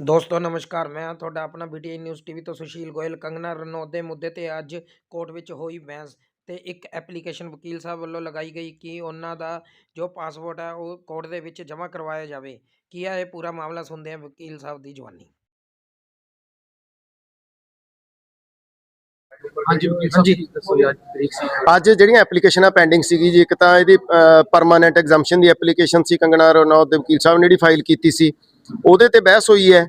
ਦੋਸਤੋ ਨਮਸਕਾਰ। ਮੈਂ ਹਾਂ ਤੁਹਾਡਾ ਆਪਣਾ ਬੀਟੀਆਈ ਨਿਊਜ਼ ਟੀਵੀ ਤੋਂ ਸੁਸ਼ੀਲ ਗੋਇਲ। ਕੰਗਨਾ ਰਣੌਤ ਦੇ ਮੁੱਦੇ ਤੇ ਅੱਜ ਕੋਰਟ ਵਿੱਚ ਹੋਈ ਬਹਿਸ ਤੇ ਇੱਕ ਐਪਲੀਕੇਸ਼ਨ ਵਕੀਲ ਸਾਹਿਬ ਵੱਲੋਂ ਲਗਾਈ ਗਈ ਕਿ ਉਹਨਾਂ ਦਾ ਜੋ ਪਾਸਪੋਰਟ ਹੈ ਉਹ ਕੋਰਟ ਦੇ ਵਿੱਚ ਜਮ੍ਹਾਂ ਕਰਵਾਇਆ ਜਾਵੇ। ਕੀ ਹੈ ਇਹ ਪੂਰਾ ਮਾਮਲਾ ਸੁਣਦੇ ਹਾਂ ਵਕੀਲ ਸਾਹਿਬ ਦੀ ਜਵਾਨੀ। ਅੱਜ ਜਿਹੜੀਆਂ ਐਪਲੀਕੇਸ਼ਨਾਂ ਪੈਂਡਿੰਗ ਸੀਗੀ ਜੀ ਇੱਕ ਤਾਂ ਇਹਦੀ ਪਰਮਾਨੈਂਟ ਐਗਜ਼ਾਮਸ਼ਨ ਦੀ ਐਪਲੀਕੇਸ਼ਨ ਸੀ। ਕੰਗਨਾ ਰਣੌਤ ਦੇ ਵਕੀਲ ਸਾਹਿਬ ਨੇ ਜਿਹੜੀ ਫਾਈਲ ਕੀਤੀ ਸੀ। ਉਹਦੇ ਤੇ ਬਹਿਸ ਹੋਈ ਹੈ।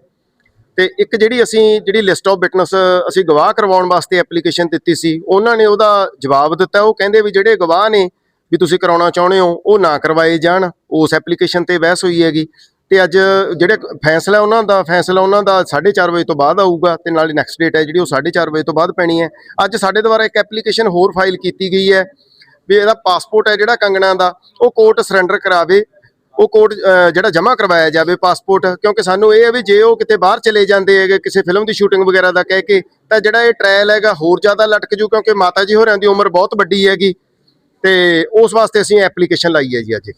ਤੇ ਇੱਕ ਜਿਹੜੀ ਅਸੀਂ, ਜਿਹੜੀ ਲਿਸਟ ਆਫ ਵਿਟਨੈਸ ਅਸੀਂ ਗਵਾਹ ਕਰਵਾਉਣ ਵਾਸਤੇ ਐਪਲੀਕੇਸ਼ਨ ਦਿੱਤੀ ਸੀ, ਉਹਨਾਂ ਨੇ ਉਹਦਾ ਜਵਾਬ ਦਿੱਤਾ। ਉਹ ਕਹਿੰਦੇ ਵੀ ਜਿਹੜੇ ਗਵਾਹ ਨੇ ਵੀ ਤੁਸੀਂ ਕਰਾਉਣਾ ਚਾਹੁੰਦੇ ਹੋ, ਉਹ ਨਾ ਕਰਵਾਏ ਜਾਣ। ਉਸ ਐਪਲੀਕੇਸ਼ਨ ਤੇ ਬਹਿਸ ਹੋਈ ਹੈਗੀ। ਤੇ ਅੱਜ ਜਿਹੜੇ ਫੈਸਲਾ ਉਹਨਾਂ ਦਾ, ਫੈਸਲਾ ਉਹਨਾਂ ਦਾ 4:30 ਵਜੇ ਤੋਂ ਬਾਅਦ ਆਊਗਾ ਤੇ ਨਾਲੇ ਨੈਕਸਟ ਡੇਟ ਹੈ ਜਿਹੜੀ ਉਹ 4:30 ਵਜੇ ਤੋਂ ਬਾਅਦ ਪੈਣੀ ਹੈ। ਅੱਜ ਸਾਡੇ ਦੁਆਰਾ ਇੱਕ ਐਪਲੀਕੇਸ਼ਨ ਹੋਰ ਫਾਈਲ ਕੀਤੀ ਗਈ ਹੈ ਵੀ ਇਹਦਾ ਪਾਸਪੋਰਟ ਹੈ ਜਿਹੜਾ ਕੰਗਣਾ ਦਾ, ਉਹ ਕੋਰਟ ਸਰੈਂਡਰ ਕਰਾਵੇ। ਉਹ ਕੋਰਟ ਅਹ, ਜਿਹੜਾ ਜਮ੍ਹਾਂ ਕਰਵਾਇਆ ਜਾਵੇ ਪਾਸਪੋਰਟ ਕਿਉਂਕਿ ਸਾਨੂੰ ਇਹ ਹੈ ਵੀ ਜੇ ਉਹ ਕਿਤੇ ਬਾਹਰ ਚਲੇ ਜਾਂਦੇ ਹੈਗੇ ਕਿਸੇ ਫਿਲਮ ਦੀ ਸ਼ੂਟਿੰਗ ਵਗੈਰਾ ਦਾ ਕਹਿ ਕੇ ਤਾਂ ਜਿਹੜਾ ਇਹ ਟ੍ਰਾਇਲ ਹੈਗਾ ਹੋਰ ਜ਼ਿਆਦਾ ਲਟਕ ਜੂ ਕਿਉਂਕਿ ਮਾਤਾ ਜੀ ਹੋਰਾਂ ਦੀ ਉਮਰ ਬਹੁਤ ਵੱਡੀ ਹੈਗੀ। ਤੇ ਉਸ ਵਾਸਤੇ ਅਸੀਂ ਐਪਲੀਕੇਸ਼ਨ ਲਾਈ ਹੈ ਜੀ ਅੱਜ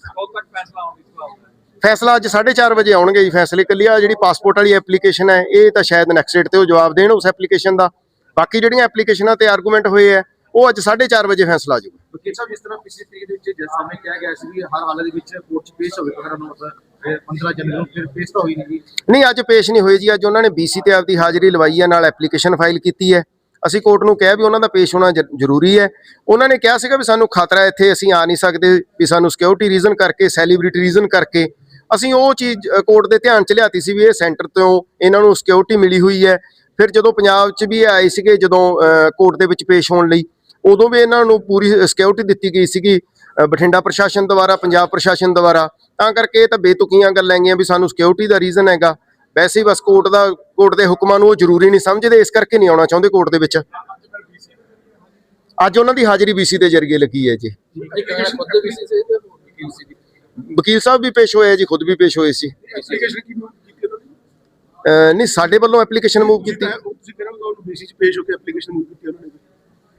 ਫੈਸਲਾ ਅੱਜ 4:30 ਵਜੇ ਆਉਣਗੇ ਜੀ ਫੈਸਲੇ ਕੱਲੀ ਆ ਜਿਹੜੀ ਪਾਸਪੋਰਟ ਵਾਲੀ ਐਪਲੀਕੇਸ਼ਨ ਹੈ ਇਹ ਤਾਂ ਸ਼ਾਇਦ ਨੈਕਸਟ ਡੇਟ ਤੇ ਉਹ ਜਵਾਬ ਦੇਣ ਉਸ ਐਪਲੀਕੇਸ਼ਨ ਦਾ। ਬਾਕੀ ਜਿਹੜੀਆਂ ਐਪਲੀਕੇਸ਼ਨਾਂ ਤੇ ਆਰਗੂਮੈਂਟ ਹੋਏ ਆ ਉਹ ਅੱਜ 4:30 ਵਜੇ ਫੈਸਲਾ ਆ ਜਾਊਗਾ। ਵਕੀਲ ਸਾਹਿਬ ਜਿਸ ਤਰ੍ਹਾਂ ਪਿਛਲੀ ਤਰੀਕ ਦੇ ਵਿੱਚ ਜਿਸ ਸਮੇਂ ਕਿਹਾ ਗਿਆ ਸੀ ਵੀ ਹਰ ਹਾਲਤ ਦੇ ਵਿੱਚ ਕੋਰਟ 'ਚ ਪੇਸ਼ ਹੋਵੇ ਪਕੜਨ ਨੂੰ 15 ਜਨਵਰੀ ਨੂੰ ਫਿਰ ਪੇਸ਼ ਤਾਂ ਹੋਈ ਨਹੀਂ ਜੀ। ਨਹੀਂ ਅੱਜ ਪੇਸ਼ ਨਹੀਂ ਹੋਏ ਜੀ। ਅੱਜ ਉਹਨਾਂ ਨੇ ਬੀਸੀ ਤੇ ਆਪਦੀ ਹਾਜ਼ਰੀ ਲਵਾਈ ਹੈ ਨਾਲ ਐਪਲੀਕੇਸ਼ਨ ਫਾਈਲ ਕੀਤੀ ਹੈ। ਅਸੀਂ ਕੋਰਟ ਨੂੰ ਕਿਹਾ ਵੀ ਉਹਨਾਂ ਦਾ ਪੇਸ਼ ਹੋਣਾ ਜ਼ਰੂਰੀ ਹੈ। ਉਹਨਾਂ ਨੇ ਕਿਹਾ ਸੀਗਾ ਵੀ ਸਾਨੂੰ ਖਤਰਾ ਇੱਥੇ ਅਸੀਂ ਆ ਨਹੀਂ ਸਕਦੇ ਵੀ ਸਾਨੂੰ ਸਿਕਿਉਰਿਟੀ ਰੀਜ਼ਨ ਕਰਕੇ ਸੈਲੀਬ੍ਰਿਟੀ ਰੀਜ਼ਨ ਕਰਕੇ ਅਸੀਂ ਉਹ ਚੀਜ਼ ਕੋਰਟ ਦੇ ਧਿਆਨ ਚ ਲਿਆਤੀ ਸੀ ਵੀ ਇਹ ਸੈਂਟਰ ਤੋਂ ਇਹਨਾਂ ਨੂੰ ਸਿਕਿਉਰਿਟੀ ਮਿਲੀ ਹੋਈ ਹੈ। ਫਿਰ ਜਦੋਂ ਪੰਜਾਬ 'ਚ ਵੀ ਆਏ ਸੀਗੇ ਜਦੋਂ ਕੋਰਟ ਦੇ ਵਿੱਚ ਪੇਸ਼ ਹੋਣ ਲਈ ਉਦੋਂ ਵੀ ਇਹਨਾਂ ਨੂੰ ਪੂਰੀ ਸਿਕਿਉਰਿਟੀ ਦਿੱਤੀ ਗਈ ਸੀਗੀ ਬਠਿੰਡਾ ਪ੍ਰਸ਼ਾਸਨ ਦੁਆਰਾ ਪੰਜਾਬ ਪ੍ਰਸ਼ਾਸਨ ਦੁਆਰਾ। ਤਾਂ ਕਰਕੇ ਇਹ ਤਾਂ ਬੇਤੁਕੀਆਂ ਗੱਲਾਂ ਹੈਗੀਆਂ ਵੀ ਸਾਨੂੰ ਸਿਕਿਉਰਿਟੀ ਦਾ ਰੀਜ਼ਨ ਹੈਗਾ। ਵੈਸੇ ਬਸ ਕੋਰਟ ਦਾ ਕੋਰਟ ਦੇ ਹੁਕਮਾਂ ਨੂੰ ਉਹ ਜ਼ਰੂਰੀ ਨਹੀਂ ਸਮਝਦੇ ਇਸ ਕਰਕੇ ਨਹੀਂ ਆਉਣਾ ਚਾਹੁੰਦੇ ਕੋਰਟ ਦੇ ਵਿੱਚ। ਅੱਜ ਉਹਨਾਂ ਦੀ ਹਾਜ਼ਰੀ ਬੀਸੀ ਦੇ ਜ਼ਰੀਏ ਲੱਗੀ ਹੈ ਜੀ। ਵਕੀਲ ਸਾਹਿਬ ਵੀ ਪੇਸ਼ ਹੋਏ ਜੀ ਖੁਦ ਵੀ ਪੇਸ਼ ਹੋਏ ਸੀ। ਨਹੀਂ ਸਾਡੇ ਵੱਲੋਂ ਐਪਲੀਕੇਸ਼ਨ ਮੂਵ ਕੀਤੀ। ਤੁਸੀਂ ਕਹਿੰਦੇ ਹੋ ਉਹਨੂੰ ਬੇਸਿਸ ਪੇਸ਼ ਹੋ ਕੇ ਐਪਲੀਕੇਸ਼ਨ ਮੂਵ ਕੀਤੀ ਉਹਨਾਂ ਨੇ।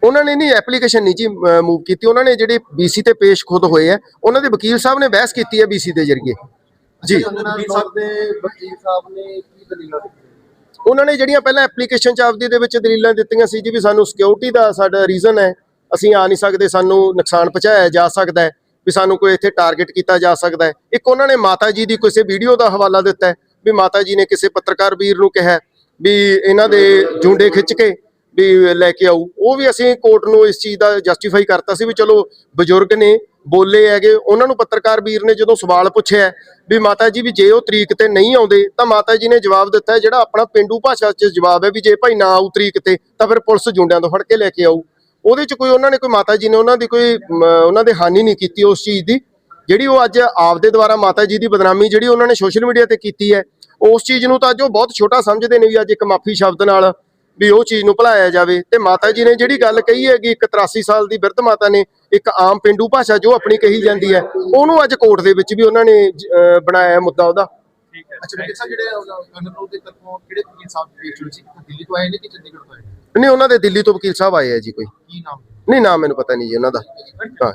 ਉਹਨਾਂ ਨੇ ਨਹੀਂ ਐਪਲੀਕੇਸ਼ਨ ਨਹੀਂ ਜੀ ਮੂਵ ਕੀਤੀ। ਉਹਨਾਂ ਨੇ ਜਿਹੜੇ ਬੀਸੀ ਤੇ ਪੇਸ਼ ਖੁਦ ਹੋਏ ਆ, ਉਹਨਾਂ ਦੇ ਵਕੀਲ ਸਾਹਿਬ ਨੇ ਬਹਿਸ ਕੀਤੀ ਹੈ ਬੀਸੀ ਦੇ ਜ਼ਰੀਏ। ਜੀ। ਵਕੀਲ ਸਾਹਿਬ ਨੇ ਕੀ ਦਲੀਲਾਂ ਦਿੱਤੀਆਂ ਉਹਨਾਂ ਨੇ ਜਿਹੜੀਆਂ ਪਹਿਲਾਂ ਐਪਲੀਕੇਸ਼ਨ ਚ ਆਪਦੀ ਦੇ ਵਿੱਚ ਦਲੀਲਾਂ ਦਿੱਤੀਆਂ ਸੀ ਜੀ ਵੀ ਸਾਨੂੰ ਸਿਕਿਉਰਿਟੀ ਦਾ ਸਾਡਾ ਰੀਜ਼ਨ ਹੈ। ਅਸੀਂ ਆ ਨਹੀਂ ਸਕਦੇ, ਸਾਨੂੰ ਨੁਕਸਾਨ ਪਹੁੰਚਾਇਆ ਜਾ ਸਕਦਾ ਹੈ। ਵੀ ਸਾਨੂੰ ਕੋਈ ਇੱਥੇ ਟਾਰਗੇਟ ਕੀਤਾ ਜਾ ਸਕਦਾ ਹੈ। ਇੱਕ ਉਹਨਾਂ ਨੇ ਮਾਤਾ ਜੀ ਦੀ ਕਿਸੇ ਵੀਡੀਓ ਦਾ ਹਵਾਲਾ ਦਿੱਤਾ ਵੀ ਮਾਤਾ ਜੀ ਨੇ ਕਿਸੇ ਪੱਤਰਕਾਰ ਵੀਰ ਨੂੰ ਕਿਹਾ ਵੀ ਇਹਨਾਂ ਦੇ ਜੁੰਡੇ ਖਿੱਚ ਕੇ ਵੀ ਲੈ ਕੇ ਆਊ। ਉਹ ਵੀ ਅਸੀਂ ਕੋਰਟ ਨੂੰ ਇਸ ਚੀਜ਼ ਦਾ ਜਸਟੀਫਾਈ ਕਰਤਾ ਸੀ ਵੀ ਚਲੋ ਬਜ਼ੁਰਗ ਨੇ, ਬੋਲੇ ਹੈਗੇ, ਉਹਨਾਂ ਨੂੰ ਪੱਤਰਕਾਰ ਵੀਰ ਨੇ ਜਦੋਂ ਸਵਾਲ ਪੁੱਛਿਆ ਵੀ ਮਾਤਾ ਜੀ ਵੀ ਜੇ ਉਹ ਤਰੀਕ ਤੇ ਨਹੀਂ ਆਉਂਦੇ, ਤਾਂ ਮਾਤਾ ਜੀ ਨੇ ਜਵਾਬ ਦਿੱਤਾ ਜਿਹੜਾ ਆਪਣਾ ਪਿੰਡੂ ਭਾਸ਼ਾ 'ਚ ਜਵਾਬ ਹੈ ਵੀ ਜੇ ਭਾਈ ਨਾ ਆਊ ਤਰੀਕ ਤੇ, ਤਾਂ ਫਿਰ ਪੁਲਿਸ ਜੁੰਡਿਆਂ ਤੋਂ ਫੜ ਕੇ ਲੈ ਕੇ ਆਊ। ਉਹਦੇ 'ਚ ਕੋਈ ਉਹਨਾਂ ਨੇ ਕੋਈ ਮਾਤਾ ਜੀ ਨੇ ਉਹਨਾਂ ਦੀ ਕੋਈ ਉਹਨਾਂ ਦੇ ਹਾਨੀ ਨਹੀਂ ਕੀਤੀ ਉਸ ਚੀਜ਼ ਦੀ। ਜਿਹੜੀ ਉਹ ਅੱਜ ਆਪਦੇ ਦੁਆਰਾ ਮਾਤਾ ਜੀ ਦੀ ਬਦਨਾਮੀ ਜਿਹੜੀ ਉਹਨਾਂ ਨੇ ਸੋਸ਼ਲ ਮੀਡੀਆ ਤੇ ਕੀਤੀ ਹੈ, ਉਸ ਚੀਜ਼ ਨੂੰ ਤਾਂ ਅੱਜ ਉਹ ਬਹੁਤ ਛੋਟਾ ਸਮਝਦੇ ਨੇ ਵੀ ਅੱਜ ਇੱਕ ਮਾਫੀ ਸ਼ਬਦ ਨਾਲ ਵੀ ਉਹ ਚੀਜ਼ ਨੂੰ ਭੁਲਾਇਆ ਜਾਵੇ। ਤੇ ਮਾਤਾ ਜੀ ਨੇ ਜਿਹੜੀ ਗੱਲ ਕਹੀ ਹੈਗੀ ਇੱਕ 83 ਸਾਲ ਦੀ ਬਿਰਧ ਮਾਤਾ ਨੇ ਇੱਕ ਆਮ ਪਿੰਡੂ ਭਾਸ਼ਾ ਜੋ ਆਪਣੀ ਕਹੀ ਜਾਂਦੀ ਹੈ ਉਹਨੂੰ ਅੱਜ ਕੋਰਟ ਦੇ ਵਿੱਚ ਵੀ ਉਹਨਾਂ ਨੇ ਬਣਾਇਆ ਮੁੱਦਾ ਉਹਦਾ। ਅੱਛਾ ਵਕੀਲ ਸਾਹਿਬ ਜਿਹੜੇ ਕੰਗਨ ਦੇ ਤਰਫੋਂ ਕਿਹੜੇ ਵਕੀਲ ਸਾਹਿਬ ਪੇਸ਼ ਹੋਏ ਸੀ? ਦਿੱਲੀ ਤੋਂ ਆਏ ਨੇ ਕਿ ਚੰਡੀਗੜ੍ਹ ਤੋਂ ਆਏ ਨੇ? ਨਹੀਂ ਉਹਨਾਂ ਦੇ ਦਿੱਲੀ ਤੋਂ ਵਕੀਲ ਸਾਹਿਬ ਆਏ ਆ ਜੀ ਕੋਈ। ਕੀ ਨਾਮ? ਨਹੀਂ ਨਾਮ ਮੈਨੂੰ ਪਤਾ ਨਹੀਂ ਜੀ ਉਹਨਾਂ ਦਾ। ਹਾਂ।